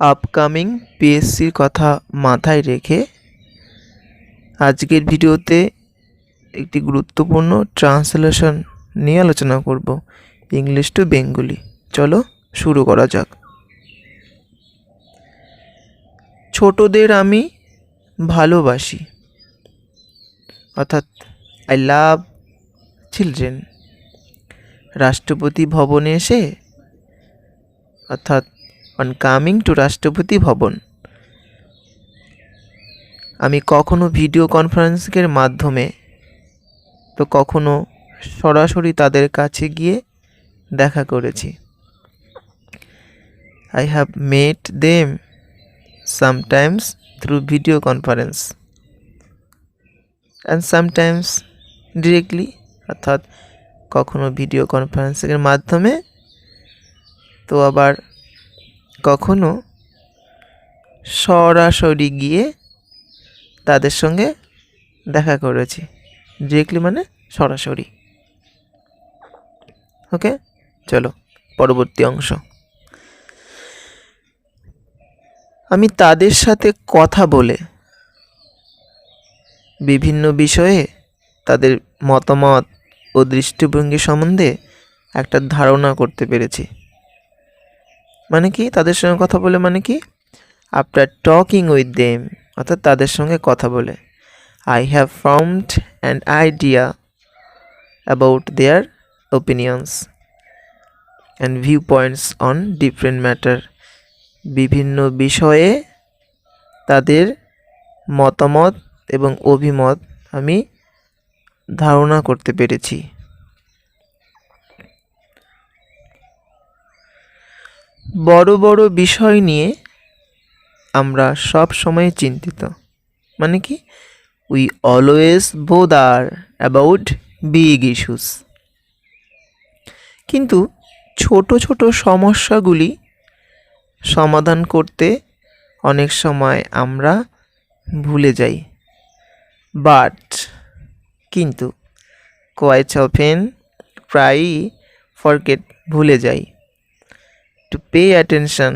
Upcoming পিএসসির কথা মাথায় রেখে আজকের ভিডিওতে একটি গুরুত্বপূর্ণ ট্রান্সলেশন নিয়ে আলোচনা করব ইংলিশ টু বেঙ্গলি। চলো শুরু করা যাক। ছোটদের আমি ভালোবাসি, অর্থাৎ আই লাভ চিলড্রেন রাষ্ট্রপতি ভবনে এসে, অর্থাৎ অন কামিং টু রাষ্ট্রপতি ভবন আমি কখনো ভিডিও কনফারেন্সিংয়ের মাধ্যমে তো কখনো সরাসরি তাদের কাছে গিয়ে দেখা করেছি। I have met them sometimes through video conference and sometimes directly অর্থাৎ কখনো ভিডিও কনফারেন্সিংয়ের মাধ্যমে। তো আবার কখনো সরাসরি গিয়ে তাদের সঙ্গে দেখা করেছি। ডিরেক্টলি মানে সরাসরি। ওকে চলো, পরবর্তী অংশ। আমি তাদের সাথে কথা বলে বিভিন্ন বিষয়ে তাদের মতামত ও দৃষ্টিভঙ্গি সম্বন্ধে একটা ধারণা করতে পেরেছি। মানে কি? তাদের সঙ্গে কথা বলে মানে কি? আফটার টকিং উইথ দেম অর্থাৎ তাদের সঙ্গে কথা বলে। I have formed and idea about their opinions and viewpoints on different matter বিভিন্ন বিষয়ে তাদের মতামত এবং অভিমত আমি ধারণা করতে পেরেছি। বড় বড় বিষয় নিয়ে আমরা সব সময় চিন্তিত। মানে কি? We always bother about big issues কিন্তু ছোট ছোট সমস্যাগুলি সমাধান করতে অনেক সময় আমরা ভুলে যাই। বাট কিন্তু কোয়াইট অফেন প্রায়ই ফরগেট ভুলে যাই। টু পে অ্যাটেনশন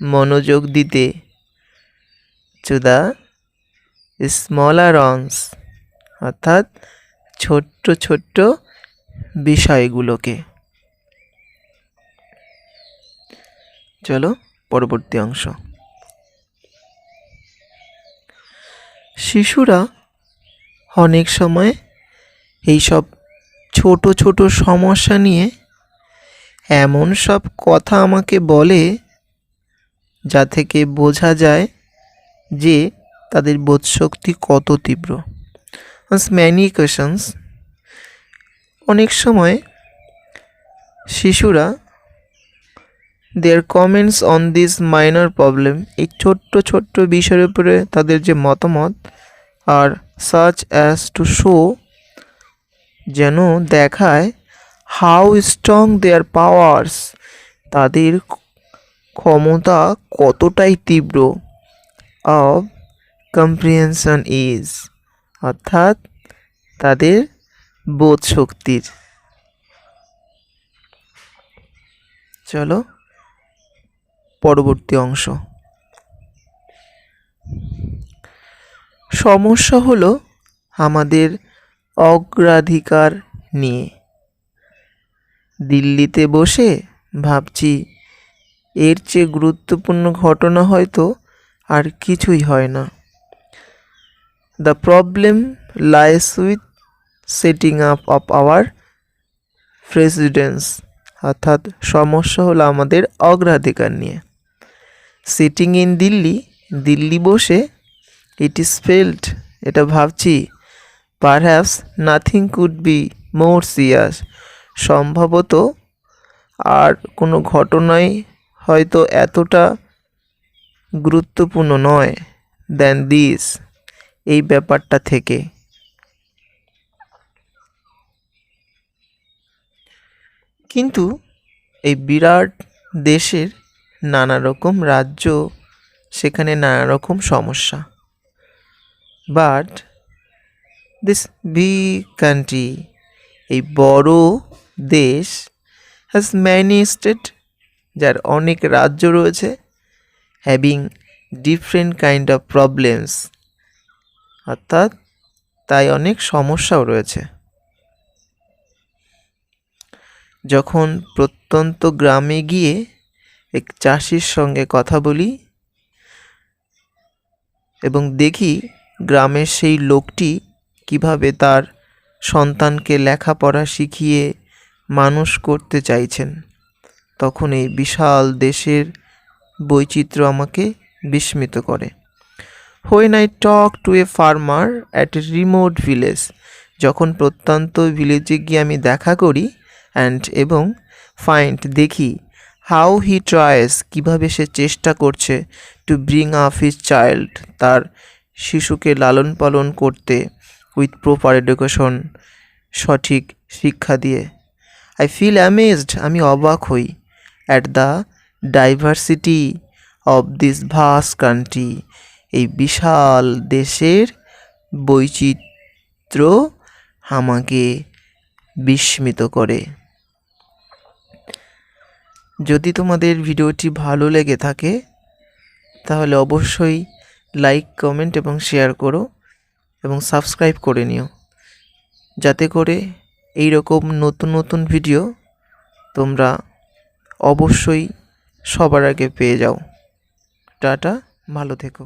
মনোযোগ দিতে। টু দ্য স্মলার অংস অর্থাৎ ছোট্ট ছোট্ট বিষয়গুলোকে। চলো, পরবর্তী অংশ। শিশুরা অনেক সময় এইসব ছোট ছোট সমস্যা নিয়ে এমন সব কথা আমাকে বলে যা থেকে বোঝা যায় যে তাদের বোধশক্তি কত তীব্র। ম্যানি কোয়েশনস অনেক সময় শিশুরা their comments on this minor problem এই ছোট্ট ছোট্ট বিষয়ের উপরে তাদের যে মতামত আর সাচ অ্যাজ টু শো যেন দেখায় হাউ স্ট্রং দেয়ার পাওয়ার্স তাদের ক্ষমতা কতটাই তীব্র? অফ কম্প্রিহেনশন ইজ অর্থাৎ তাদের বোধ শক্তির। চলো, পরবর্তী অংশ। সমস্যা হলো আমাদের অগ্রাধিকার নিয়ে। দিল্লিতে বসে ভাবছি, এর চেয়ে গুরুত্বপূর্ণ ঘটনা হয়তো আর কিছুই হয় না। The problem lies with setting up of our precedence অর্থাৎ সমস্যা হলো আমাদের অগ্রাধিকার নিয়ে। সিটিং ইন দিল্লি দিল্লি বসে ইট ইজ ফেল্ড এটা ভাবছি perhaps nothing could be more সিয়াস সম্ভবত আর কোনো ঘটনাই হয়তো এতটা গুরুত্বপূর্ণ নয় দেন দিস এই ব্যাপারটা থেকে। কিন্তু এই বিরাট দেশের নানা রকম রাজ্য, সেখানে নানা রকম সমস্যা। বাট দিস বিগ কান্ট্রি এই বড় দেশ হ্যাজ ম্যানি স্টেট যার অনেক রাজ্য রয়েছে having different kind of problems অর্থাৎ তাই অনেক সমস্যাও রয়েছে। যখন প্রত্যন্ত গ্রামে গিয়ে এক চাষির সঙ্গে কথা বলি এবং দেখি গ্রামের সেই লোকটি কীভাবে তার সন্তানকে লেখাপড়া শিখিয়ে মানুষ করতে চাইছেন। তখন এই বিশাল দেশের বৈচিত্র্য আমাকে বিস্মিত করে। When I talk to a farmer at a remote village যখন প্রত্যন্ত ভিলেজে গিয়ে আমি দেখা করি অ্যান্ড এবং ফাইন্ড দেখি হাউ হি ট্রাইস কীভাবে সে চেষ্টা করছে to bring up his child তার শিশুকে লালন পালন করতে উইথ প্রপার এডুকেশন সঠিক শিক্ষা দিয়ে। আই ফিল অ্যামেজড আমি অবাক হই। At the diversity of this vast country এই বিশাল দেশের বৈচিত্র্য আমাকে বিস্মিত করে। যদি তোমাদের ভিডিওটি ভালো লেগে থাকে, তাহলে অবশ্যই লাইক কমেন্ট এবং শেয়ার করো এবং সাবস্ক্রাইব করে নিও। যাতে করে এই রকম নতুন নতুন ভিডিও তোমরা অবশ্যই সবার আগে পেয়ে যাও। টাটা ভালো থেকো।